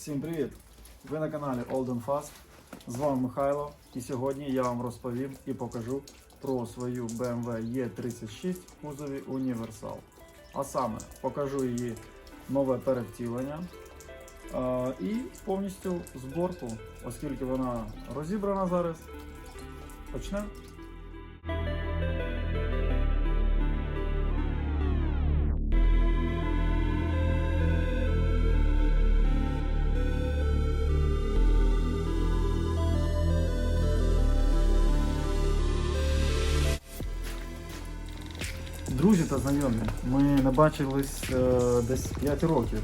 Всім привіт! Ви на каналі Old and Fast. З вами Михайло. І сьогодні я вам розповім і покажу про свою BMW E36 в кузові Універсал. А саме покажу її нове перевтілення е, і повністю зборку, оскільки вона розібрана зараз. Почнемо. Друзі та знайомі, ми не бачились е, десь 5 років.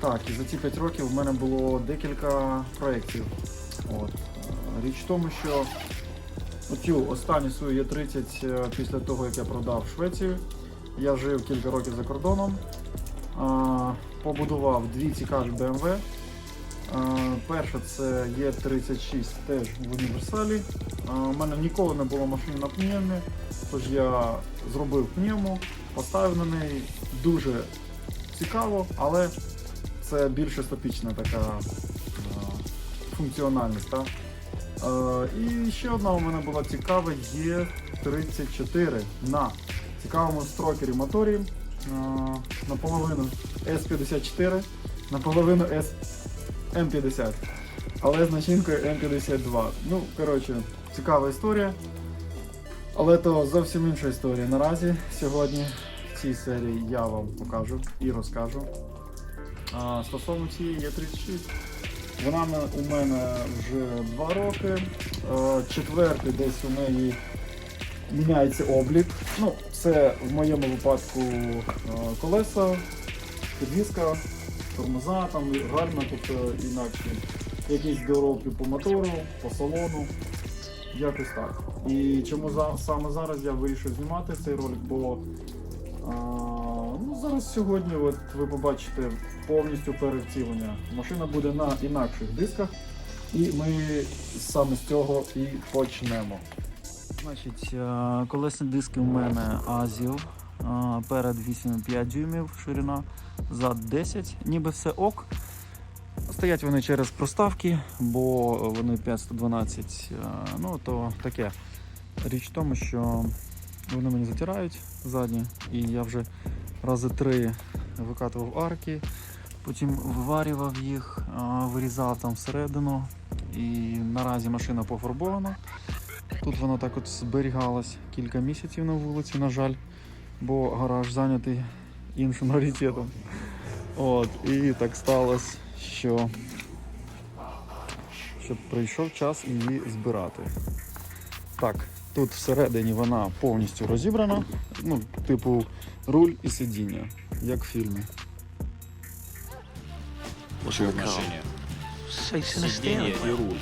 Так, і за ці 5 років в мене було декілька проєктів. От. Е, Річ в тому, що оцю останню свою Є30 е, після того, як я продав Швецію, я жив кілька років за кордоном, е, побудував дві цікаві BMW. Е, Перша це Є36 теж в універсалі. Е, У мене ніколи не було машини на пневмі, тож я зробив пневму, поставив на неї дуже цікаво, але це більш естетична така е, функціональність. Так? Е, І ще одна у мене була цікава Є34 на цікавому строкері моторі. е, Наполовину S54, наполовину S М50. Але з начинкою М52. Ну, коротше, цікава історія. Але то зовсім інша історія. Наразі сьогодні в цій серії я вам покажу і розкажу. А, стосовно цієї Є36, вона у мене вже 2 роки. Четвертий десь у неї міняється облік. Ну, це в моєму випадку колеса, підвізка, тормоза, там гарно, тобто інакше. Якісь доробки по мотору, по салону. Якось так. І чому за, саме зараз я вирішив знімати цей ролик, бо а, ну, зараз сьогодні от, ви побачите повністю перевтілення. Машина буде на інакших дисках, і ми саме з цього і почнемо. Значить, е, колесні диски у мене Азіо. е, Перед 8,5 дюймів ширина, зад 10, ніби все ок. Стоять вони через проставки, бо вони 512, е, ну то таке. Річ в тому, що вони мені затирають задні, і я вже рази три викатував арки, потім виварював їх, вирізав там всередину. І наразі машина пофарбована. Тут вона так от зберігалась кілька місяців на вулиці, на жаль, бо гараж зайнятий іншим раритетом. От, і так сталося, що, що прийшов час її збирати. Так, тут всередині вона повністю розібрана, ну, типу руль і сидіння, як в фільмі. Що в машині? Сидіння і руль.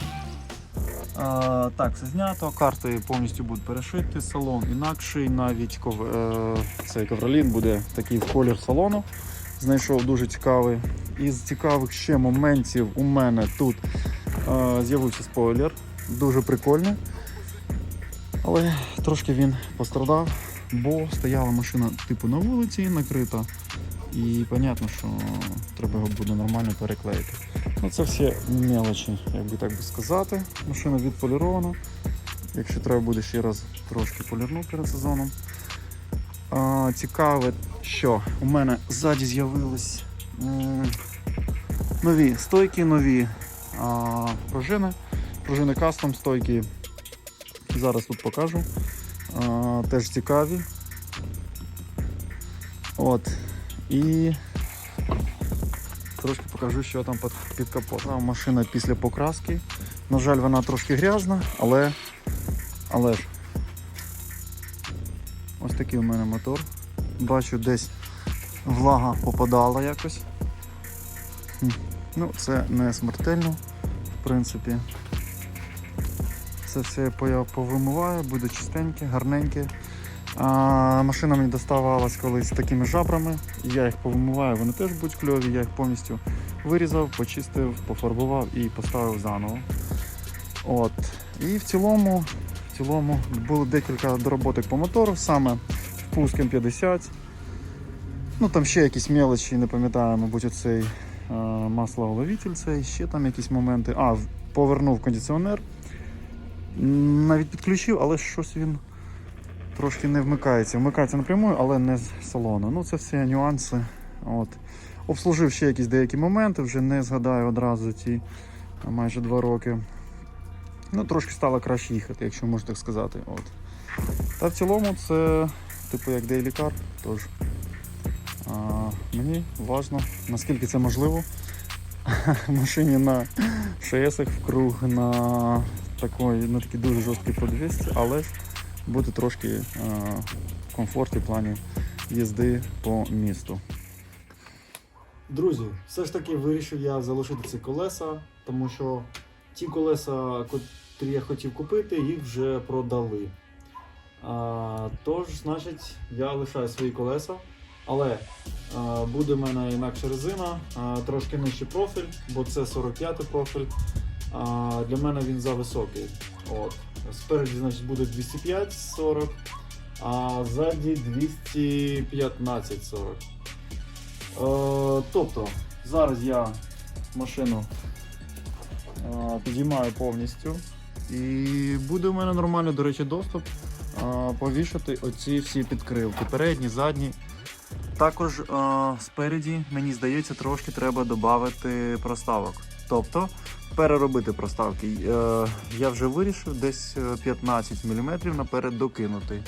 А, так, це знято. Карти повністю будуть перешиті, салон інакший, навіть ков... е, цей ковролін буде такий в колір салону. Знайшов дуже цікавий. Із цікавих ще моментів у мене тут е, з'явився спойлер. Дуже прикольний. Але трошки він пострадав, бо стояла машина типу на вулиці, накрита. І понятно, що треба його буде нормально переклеїти. Ну, це всі мелочі, як би так би сказати. Машина відполірована. Якщо треба буде ще раз трошки полірну перед сезоном. А, цікаве, що у мене ззаді з'явились нові стойки, нові а, пружини. Пружини кастом стойки. Зараз тут покажу. А, теж цікаві. От. І Трошки покажу, що там під, під капотом. Машина після покраски. На жаль, вона трошки грязна, але, але ж ось такий у мене мотор. Бачу, десь влага попадала якось. Ну, це не смертельно, в принципі. Це все я повимиваю, буде чистеньке, гарненьке. А, машина мені доставалась колись з такими жабрами. Я їх повимиваю, вони теж будуть кльові. Я їх повністю вирізав, почистив, пофарбував і поставив заново. От. І в цілому, в цілому було декілька дороботок по мотору, саме впуск М50. Ну там ще якісь мелочі, не пам'ятаю, мабуть, оцей маслоголовитель цей, ще там якісь моменти. А, повернув кондиціонер. Навіть підключив, але щось він трошки не вмикається. Вмикається напряму, але не з салону. Ну, це всі нюанси. От. Обслужив ще якісь деякі моменти, вже не згадаю одразу ті майже два роки. Ну, трошки стало краще їхати, якщо можна так сказати. От. Та в цілому це типу як Daily Car, тож а, мені важливо, наскільки це можливо. Машині на шесах в круг на такій, на такій дуже жорсткій подвісці, але бути трошки а, в комфорті в плані їзди по місту. Друзі, все ж таки вирішив я залишити ці колеса, тому що ті колеса, котрі я хотів купити, їх вже продали. А, тож, значить, я лишаю свої колеса, але а, буде в мене інакша резина, а, трошки нижчий профіль, бо це 45 профіль. А, для мене він зависокий. От. Спереді, значить, буде 205-40, а ззаді 215-40. Е, тобто, зараз я машину е, підіймаю повністю. І буде у мене нормальний, до речі, доступ е, повішати оці всі підкривки. Передні, задні. Також спереді, мені здається, трошки треба додати проставок. Тобто переробити проставки. Е, я вже вирішив десь е, 15 мм наперед докинути.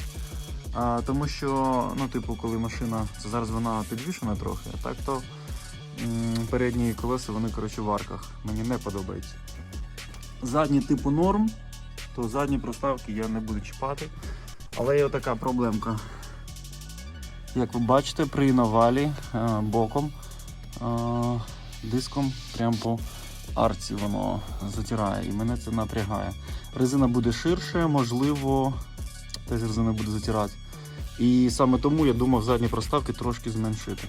Тому що, ну, типу, коли машина, зараз вона підвішена трохи, а так то передні колеса, вони, коротше, в арках. Мені не подобається. Задні типу норм, то задні проставки я не буду чіпати. Але є така проблемка. Як ви бачите, при навалі е, боком е, диском прямо по арці воно затирає і мене це напрягає. Резина буде ширше, можливо, теж резина буде затирати. І саме тому я думав задні проставки трошки зменшити.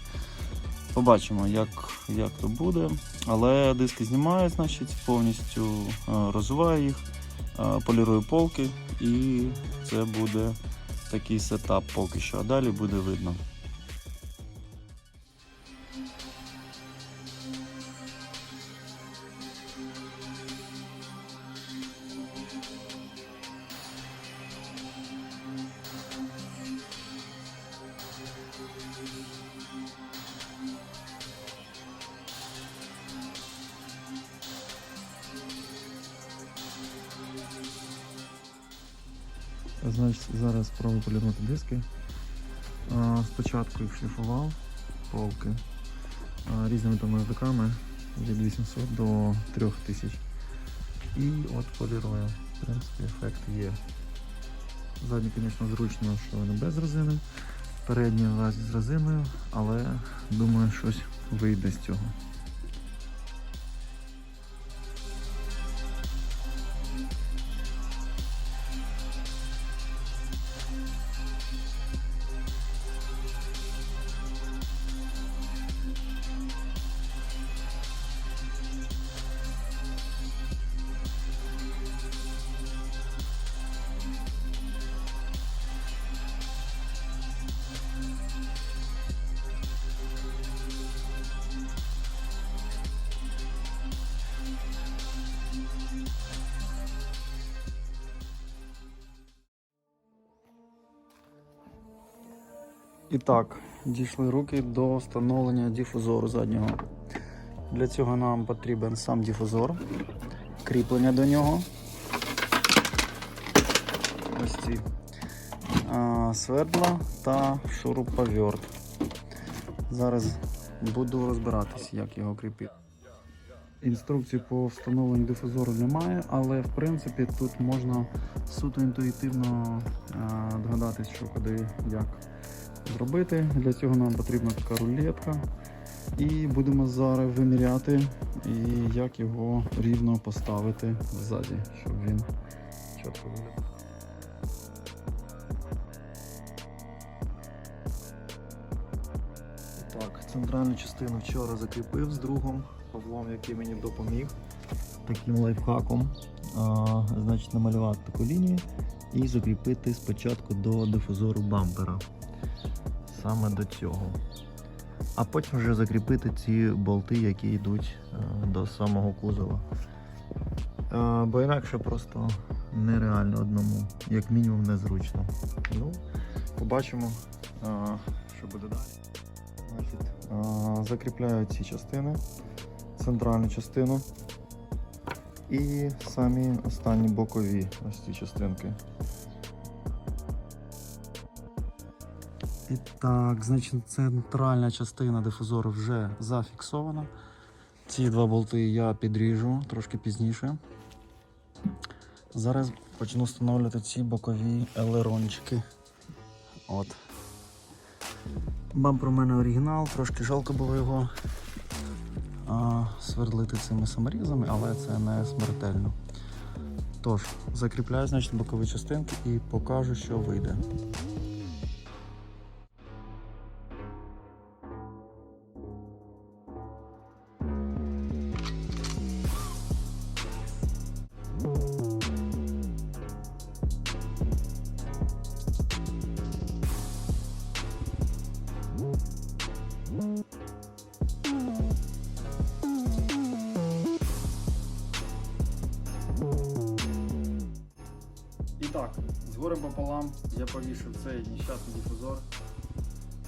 Побачимо, як, як то буде. Але диски знімаю, значить, повністю е, розуваю їх, е, полірую полки і це буде такий сетап поки що. А далі буде видно. Полірнути диски. Спочатку їх шліфував полки різними там язиками від 800 до 3000. І от полірую. В принципі, ефект є. Задні, звісно, зручно, що вони без резини. Передні лазі з резиною, але думаю, щось вийде з цього. І так, дійшли руки до встановлення дифузору заднього. Для цього нам потрібен сам дифузор, кріплення до нього. Ось ці свердла та шуруповерт. Зараз буду розбиратись, як його кріпити. Інструкції по встановленню дифузору немає, але в принципі тут можна суто інтуїтивно догадатись, що куди як зробити. Для цього нам потрібна така рулетка. І будемо зараз виміряти, і як його рівно поставити ззаді, щоб він чітко виглядав. Так, центральну частину вчора закріпив з другом Павлом, який мені допоміг таким лайфхаком. А, значить, намалювати таку лінію і закріпити спочатку до дифузору бампера саме до цього. а потім вже закріпити ці болти, які йдуть е, до самого кузова. Е, Бо інакше просто нереально одному, як мінімум незручно. Ну, побачимо, що буде далі. Закріпляю ці частини, центральну частину і самі останні бокові ось ці частинки. І так, значить, центральна частина дифузору вже зафіксована. Ці два болти я підріжу трошки пізніше. Зараз почну встановлювати ці бокові елерончики. От. Бампер у мене оригінал, трошки жалко було його а, свердлити цими саморізами, але це не смертельно. Тож, закріпляю значить, бокові частинки і покажу, що вийде. Так, з горем пополам я повішив цей нещасний дифузор,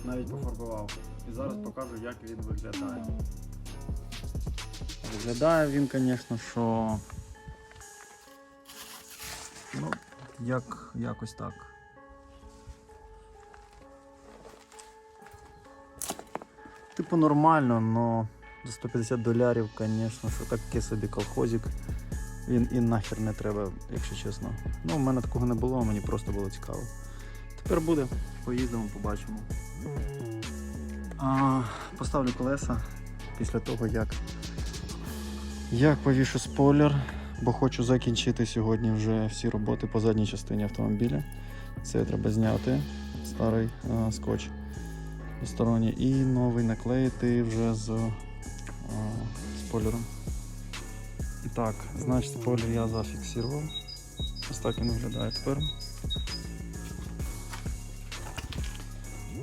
навіть пофарбував. І зараз покажу, як він виглядає. Виглядає він, звісно, що. Ну, як, якось так. Типу нормально, но за 150 долярів, звісно, що таке собі колхозик. Він і нахер не треба, якщо чесно. Ну, в мене такого не було, мені просто було цікаво. Тепер буде, поїдемо, побачимо. А, поставлю колеса після того, як, як повішу спойлер, бо хочу закінчити сьогодні вже всі роботи по задній частині автомобіля. Це треба зняти, старий а, скотч двосторонній, і новий наклеїти вже з а, спойлером. Так, значить спойлер я зафіксував. Ось так він виглядає тепер.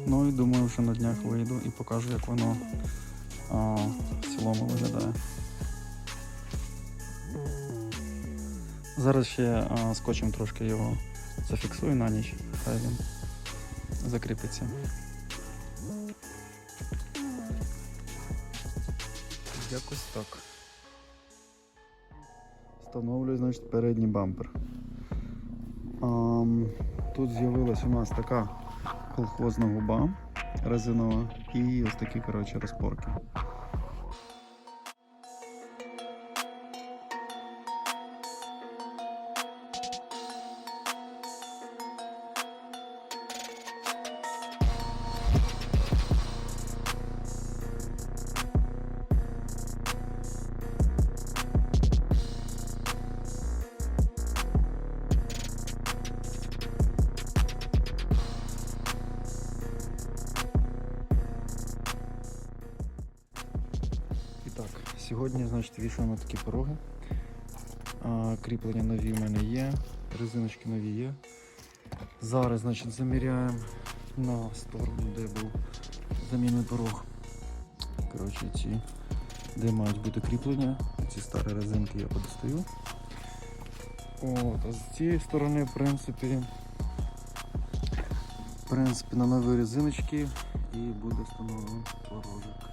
Ну і думаю, що на днях вийду і покажу, як воно а, в цілому виглядає. Зараз ще а, скотчем трошки його зафіксую на ніч, хай він закріпиться. Якось так. Встановлюю, значить, передній бампер. Ам, тут з'явилась у нас така колхозна губа резинова і ось такі коротше, розпорки. Сьогодні, значить, вішаємо такі пороги. А, кріплення нові в мене є, резиночки нові є. Зараз, значить, заміряємо на сторону, де був замінний порог. Коротше, ці, де мають бути кріплення. Ці старі резинки я подостаю. От, а з цієї сторони, в принципі, в принципі, на нові резиночки і буде встановлений порожок.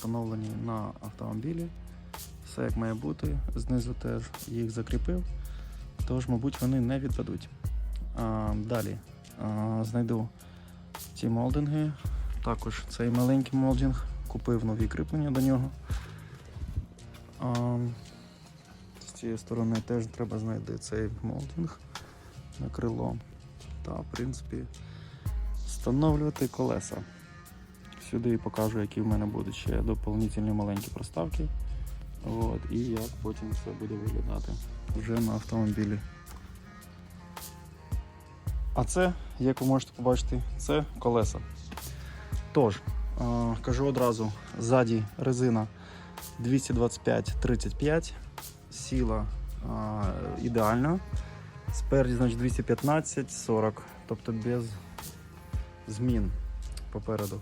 Встановлені на автомобілі. Все як має бути. Знизу теж їх закріпив. Тож, мабуть, вони не відпадуть. А, далі а, знайду ці молдинги. Також цей маленький молдинг. Купив нові кріплення до нього. А, з цієї сторони теж треба знайти цей молдинг на крило. Та, в принципі, встановлювати колеса. Сюди і покажу, які в мене будуть ще доповнительні маленькі проставки. От, і як потім все буде виглядати вже на автомобілі. А це, як ви можете побачити, це колеса. Тож, кажу одразу, ззаді резина 225-35, сіла ідеальна. Спереді, значить, 215-40, тобто без змін попереду.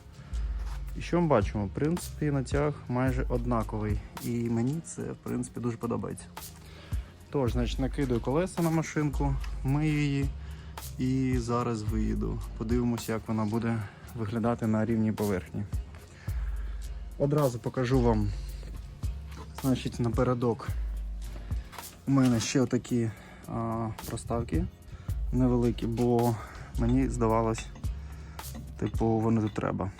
І що ми бачимо? В принципі, натяг майже однаковий. І мені це, в принципі, дуже подобається. Тож, значить, накидаю колеса на машинку, мию її і зараз виїду. Подивимося, як вона буде виглядати на рівній поверхні. Одразу покажу вам, значить, напередок у мене ще отакі а, проставки невеликі, бо мені здавалось, типу, вони тут треба.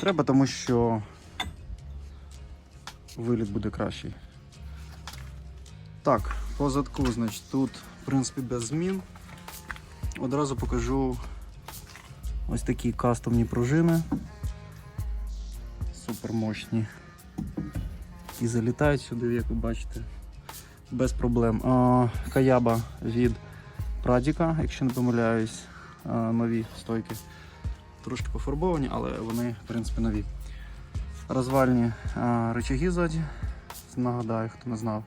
Треба, тому що виліт буде кращий. Так, по задку, значить, тут, в принципі, без змін. Одразу покажу ось такі кастомні пружини. Супер мощні. І залітають сюди, як ви бачите, без проблем. А, Каяба від Прадіка, якщо не помиляюсь, а, нові стойки. Трошки пофарбовані, але вони, в принципі, нові. Розвальні а, рычаги ззаді. Нагадаю, хто не знав.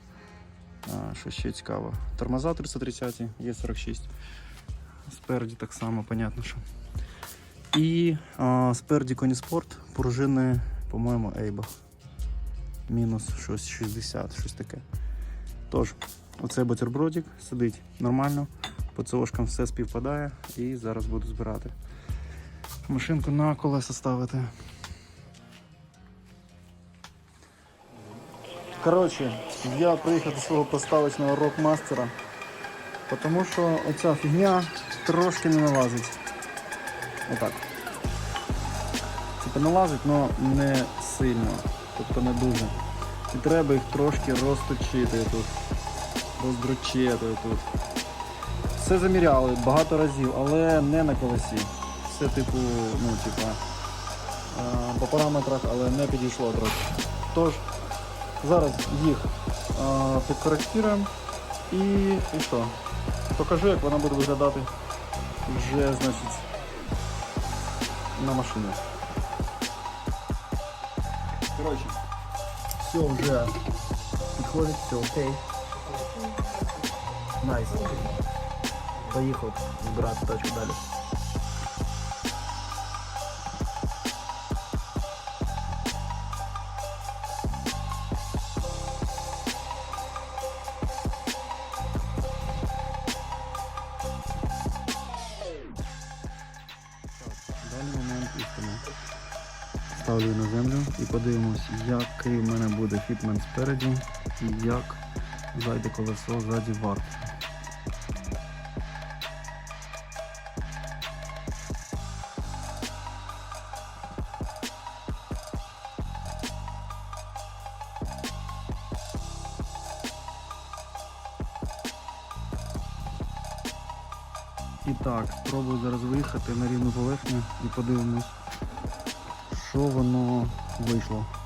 Що ще цікаво. Тормоза 330, є 46. Спереді так само, понятно, що. І а, спереді Коніспорт, пружини, по-моєму, Ейба. Мінус щось 60, щось таке. Тож, оцей бутербродик сидить нормально, по цошкам все співпадає і зараз буду збирати. Машинку на колеса ставити. Коротше, я приїхав до свого поставочного рок-мастера, тому що оця фігня трошки не налазить. Отак. Типа налазить, але не сильно, тобто не дуже. І треба їх трошки розточити тут, роздрочити тут. Все заміряли багато разів, але не на колесі. Все типу, ну, типа, е, по параметрах, але не підійшло трохи. Тож, зараз їх е, підкоректуємо і, і що? Покажу, як вона буде виглядати вже, значить, на машині. Коротше, все вже підходить, все окей. Найс. Поїхав збирати тачку далі. Подивимось, який в мене буде фітмен спереді і як зайде колесо ззаді варт. І так, спробую зараз виїхати на рівну поверхню і подивимось, що воно вийшло. Тож,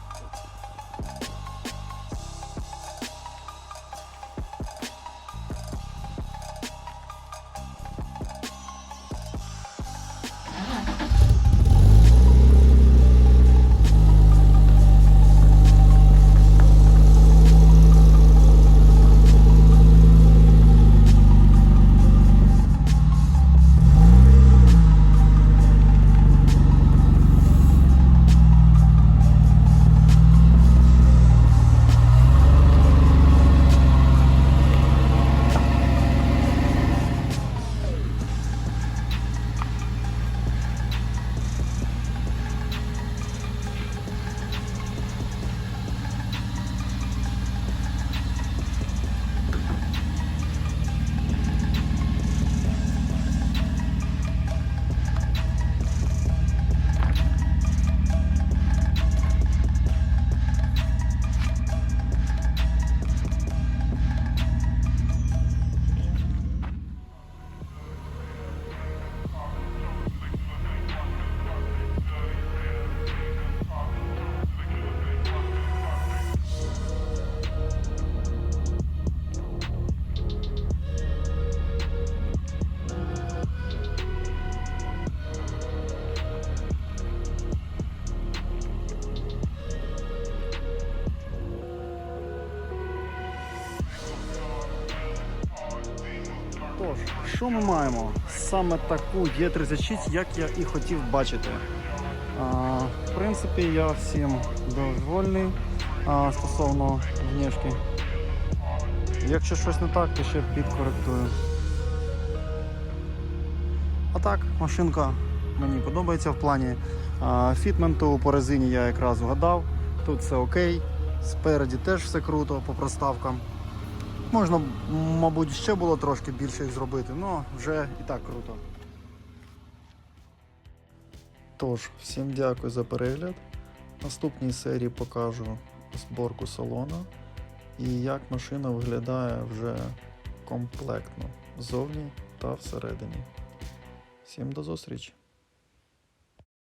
що ми маємо? Саме таку Є36, як я і хотів бачити. А, в принципі, я всім довольний а, стосовно внешки. Якщо щось не так, то ще підкоректую. А так, машинка мені подобається в плані а, фітменту по резині я якраз вгадав. Тут все окей. Спереді теж все круто по проставкам. Можна, мабуть, ще було трошки більше зробити, але вже і так круто. Тож, всім дякую за перегляд. В наступній серії покажу зборку салона і як машина виглядає вже комплектно ззовні та всередині. Всім до зустрічі!